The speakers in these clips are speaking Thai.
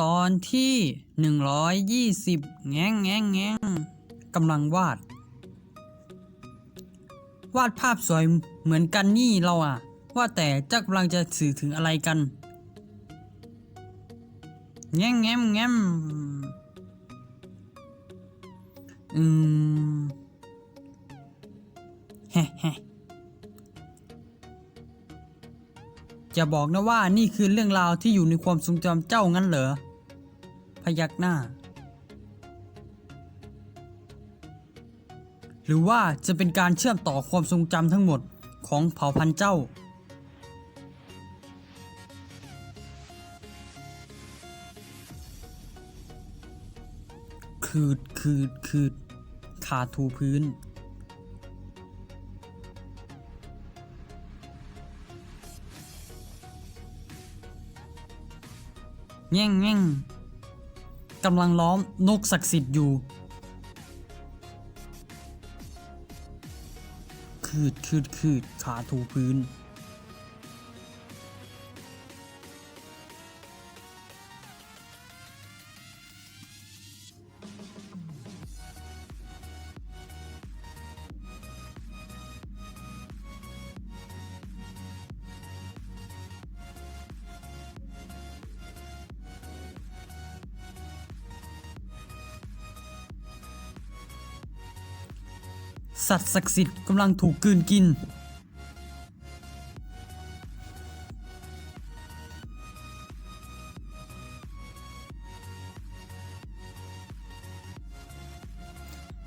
ตอนที่หนึ่งร้อยยี่สิบแง้งแง้งแง้งกำลังวาด วาดภาพสวยเหมือนกันนี่เราอะว่าแต่เจ้ากำลังจะสื่อถึงอะไรกัน แง้มแง้มแง้มอืมแฮ จะบอกนะว่านี่คือเรื่องราวที่อยู่ในความทรงจำเจ้างั้นเหรอ พยักหน้า หรือว่าจะเป็นการเชื่อมต่อความทรงจำทั้งหมดของเผ่าพันธุ์เจ้า คืดคืดคืดขาถูพื้น แง่งแง่งกำลังล้อมนกศักดิ์สิทธิ์อยู่ คืดคืดคืดขาถูพื้น สัตว์ศักดิ์สิทธิ์กำลังถูกกืนกิน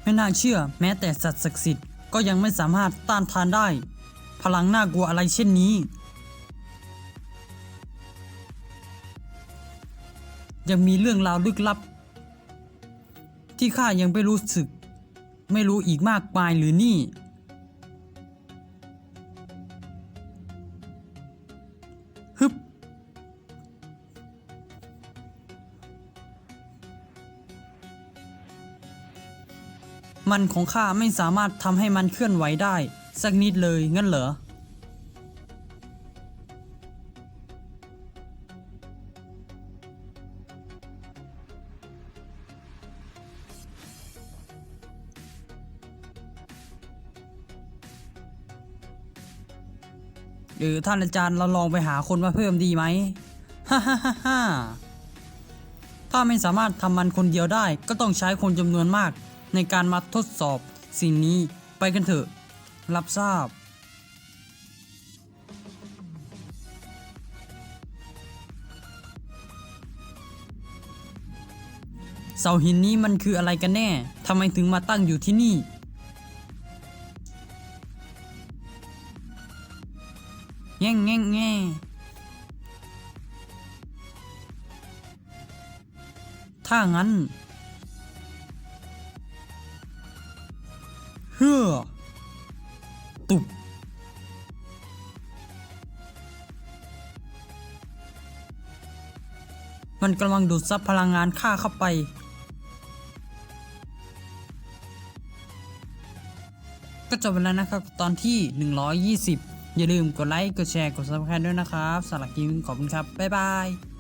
ไม่น่าเชื่อแม้แต่สัตว์ศักดิ์สิทธิ์ก็ยังไม่สามารถต้านทานได้ พลังน่ากลัวอะไรเช่นนี้ ยังมีเรื่องราวลึกลับ ที่ข้ายังไม่รู้สึก ไม่รู้อีกมากมายหรือนี่ ฮึบ มันของข้าไม่สามารถทำให้มันเคลื่อนไหวได้ สักนิดเลยงั้นเหรอ หรือท่านอาจารย์เราลองไปหาคนมาเพิ่มดีไหมฮ่าฮ่าฮ่าฮ่าถ้าไม่สามารถทำมันคนเดียวได้ก็ต้องใช้คนจำนวนมาก ในการมาทดสอบสิ่งนี้ไปกันเถอะ รับทราบ เสาหินนี้มันคืออะไรกันแน่ทำไมถึงมาตั้งอยู่ที่นี่ ง่งแง่งแง่ถ้างั้นเฮือตุบมันกำลังดูดซับพลังงานค่าเข้าไป ก็จบไปแล้วนะครับตอนที่ 120 อย่าลืมกดไลค์ กดแชร์ กดซับสไครต์ด้วยนะครับสำหรับคลิปนี้ขอบคุณครับ บ๊ายบาย